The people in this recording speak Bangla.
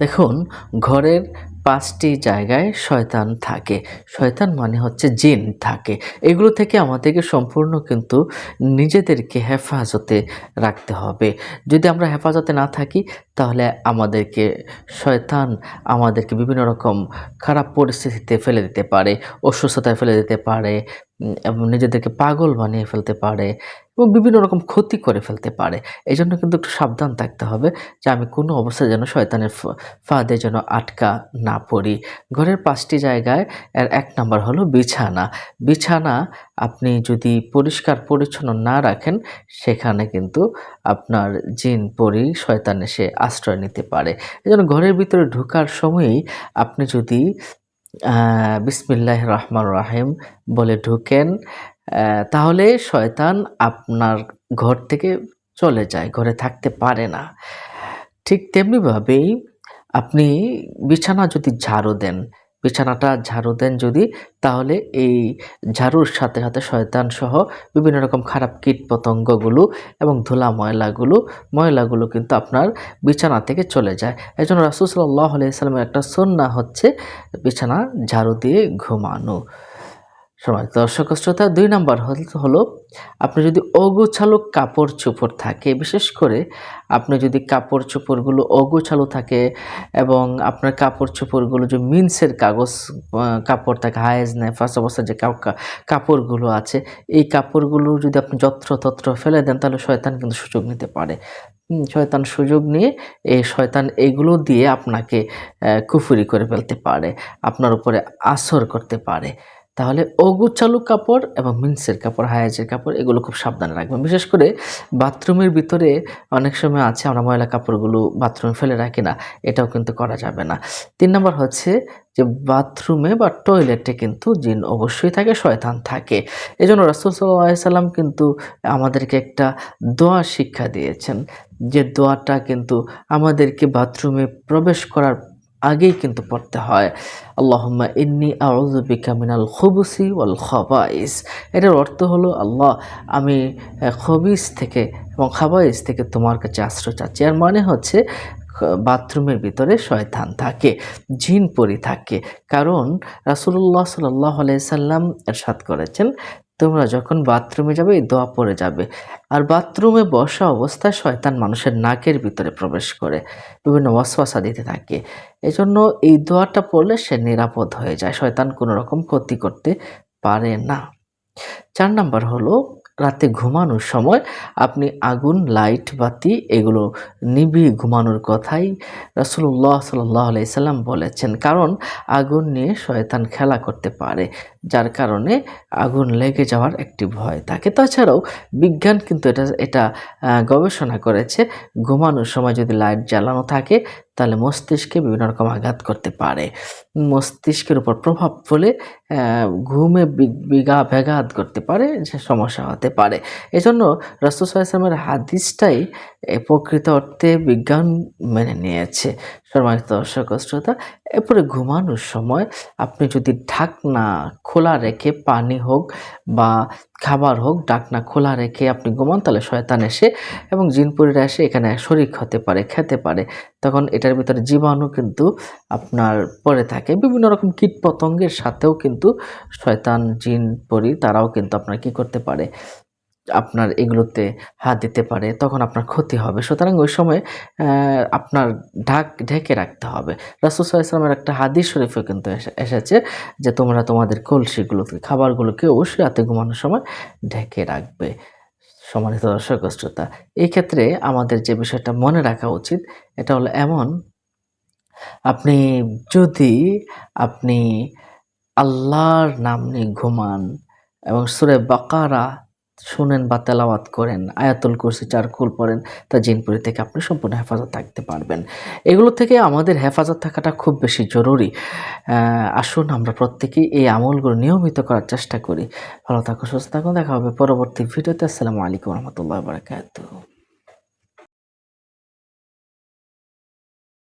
দেখুন, ঘরের পাঁচটি জায়গায় শয়তান থাকে। শয়তান মানে হচ্ছে জিন থাকে। এগুলো থেকে আমাদেরকে সম্পূর্ণ কিন্তু নিজেদেরকে হেফাজতে রাখতে হবে। যদি আমরা হেফাজতে না থাকি, তাহলে আমাদেরকে শয়তান আমাদেরকে বিভিন্ন রকম খারাপ পরিস্থিতিতে ফেলে দিতে পারে, অসুস্থতায় ফেলে দিতে পারে এবং নিজেদেরকে পাগল বানিয়ে ফেলতে পারে। এবং বিভিন্ন রকম ক্ষতি করে ফেলতে পারে। এই জন্য কিন্তু একটু সাবধান থাকতে হবে যে আমি কোনো অবস্থায় যেন শয়তানের ফাঁদে যেন আটকা না পড়ি। ঘরের পাঁচটি জায়গায় এর এক নাম্বার হলো বিছানা। বিছানা আপনি যদি পরিষ্কার পরিচ্ছন্ন না রাখেন, সেখানে কিন্তু আপনার জিন পরি শয়তান এসে আশ্রয় নিতে পারে। এই জন্য ঘরের ভিতরে ঢোকার সময়ই আপনি যদি বিসমিল্লাহ রহমান রাহিম বলে ঢুকেন তাহলে শয়তান আপনার ঘর থেকে চলে যায়, ঘরে থাকতে পারে না। ঠিক তেমনিভাবেই আপনি বিছানা যদি ঝাড়ু দেন, বিছানাটা ঝাড়ু দেন যদি, তাহলে এই ঝাড়ুর সাথে সাথে শয়তান সহ বিভিন্ন রকম খারাপ কীট পতঙ্গগুলো এবং ধুলা ময়লাগুলো ময়লাগুলো কিন্তু আপনার বিছানা থেকে চলে যায়। এই জন্য রাসুল সাল্লাহ আলাইসাল্লামের একটা সন্না হচ্ছে বিছানা ঝাড়ু দিয়ে ঘুমানো। সময়। দর্শক শ্রোতা, দুই নাম্বার হল- আপনি যদি অগোছালো কাপড় চোপড় থাকে, বিশেষ করে আপনি যদি কাপড় চোপড়গুলো অগোছালো থাকে এবং আপনার কাপড় চোপড়গুলো যে মিন্সের কাগজ কাপড় থাকে, হায়েজ ফার্স্ট অবস্থায় যে কাপড়গুলো আছে, এই কাপড়গুলো যদি আপনি যত্রতত্র ফেলে দেন, তাহলে শয়তান কিন্তু সুযোগ নিতে পারে। শয়তান সুযোগ নিয়ে এই শয়তান এগুলো দিয়ে আপনাকে কুফুরি করে ফেলতে পারে, আপনার উপরে আসর করতে পারে। তাহলে অগুচালু কাপড় এবং মিন্সের কাপড়, হায়াজের কাপড়, এগুলো খুব সাবধানে রাখবেন। বিশেষ করে বাথরুমের ভিতরে অনেক সময় আছে আমরা ময়লা কাপড়গুলো বাথরুমে ফেলে রাখি না, এটাও কিন্তু করা যাবে না। তিন নম্বর হচ্ছে যে বাথরুমে বা টয়লেটে কিন্তু জিন অবশ্যই থাকে, শয়তান থাকে। এই জন্য রাসুল সাল্লাম কিন্তু আমাদেরকে একটা দোয়া শিক্ষা দিয়েছেন। যে দোয়াটা কিন্তু আমাদেরকে বাথরুমে প্রবেশ করার আগেই কিন্তু পড়তে হয়। আল্লাহুম্মা ইন্নি আউযু বিকা মিনাল খুবুসি ওয়াল খাবাইস। এটার অর্থ হলো, আল্লাহ, আমি খবিস থেকে এবং খাবাইস থেকে তোমার কাছে আশ্রয় চাচ্ছি। আর মানে হচ্ছে বাথরুমের ভিতরে শয়তান থাকে, জিন পরি থাকে। কারণ রাসূলুল্লাহ সাল্লাহ সাল্লাম এরশাদ করেছেন তোমরা যখন বাথরুমে যাবে, এই দোয়া পড়ে যাবে। আর বাথরুমে বসা অবস্থায় শয়তান মানুষের নাকের ভিতরে প্রবেশ করে, বিভিন্ন ওয়াসওয়াসা দিতে থাকে। এজন্য এই দোয়াটা পড়লে সে নিরাপদ হয়ে যায়। শয়তান কোনো রকম ক্ষতি করতে পারে না। চার নাম্বার হলো, রাতে ঘুমানোর সময় আপনি আগুন, লাইট, বাতি এগুলো নিভিয়ে ঘুমানোর কথাই রাসুল্লাহ সাল্লাহ আলাইসাল্লাম বলেছেন। কারণ আগুন নিয়ে শয়তান খেলা করতে পারে। যার কারণে আগুন লেগে যাওয়ার একটি ভয়। থাকে তাছাড়াও বিজ্ঞান কিন্তু এটা এটা গবেষণা করেছে, ঘুমানোর সময় যদি লাইট জ্বালানো থাকে, তাহলে মস্তিষ্কে বিভিন্ন রকম আঘাত করতে পারে। মস্তিষ্কের উপর প্রভাব ফেলে ঘুমে বিঘা ব্যাঘাত করতে পারে যে সমস্যা হতে পারে। এজন্য রসুসামের হাদিসটাই প্রকৃত অর্থে বিজ্ঞান মেনে নিয়েছে। সম্মানিত দর্শক, শ্রোতা, এরপরে ঘুমানোর সময় আপনি যদি ঢাকনা খোলা রেখে পানি হোক বা খাবার হোক ডাকনা খোলা রেখে আপনি ঘুমান, তাহলে শয়তান এসে এবং জিনপুরীরা এসে এখানে শরিক হতে পারে, খেতে পারে। তখন এটার ভিতরে জীবাণু কিন্তু আপনার পড়ে থাকে। বিভিন্ন রকম কীট পতঙ্গের সাথেও কিন্তু শয়তান, জিন, পরি, তারাও কিন্তু আপনার কি করতে পারে? আপনার এগুলোতে হাত দিতে পারে, তখন আপনার ক্ষতি হবে। সুতরাং ওই সময় আপনার ঢাক, ঢেকে রাখতে হবে। রাসুসাহ ইসলামের একটা হাদিস শরীফে কিন্তু এসেছে যে তোমরা তোমাদের কলসিগুলোকে, খাবারগুলোকে অবশ্যই রাতে ঘুমানোর সময় ঢেকে রাখবে। সম্মানিত দর্শক, শ্রোতা, এই ক্ষেত্রে আমাদের যে বিষয়টা মনে রাখা উচিত, এটা হলো এমন, আপনি যদি আপনি আল্লাহর নাম নিয়ে ঘুমান এবং সুরে বাকারা শুনেন বা তেলাওয়াত করেন, আয়াতুল কুরসি চারকুল পড়েন তা জিনপুরি থেকে আপনি সম্পূর্ণ হেফাজত থাকতে পারবেন। এগুলো থেকে আমাদের হেফাজত থাকাটা খুব বেশি জরুরি। আসুন আমরা প্রত্যেকেই এই আমলগুলো নিয়মিত করার চেষ্টা করি। ভালো থাকুন, সুস্থ থাকুন, দেখা হবে পরবর্তী ভিডিওতে। আসসালামু আলাইকুম রহমতুল্লাহ বারকাতুহ।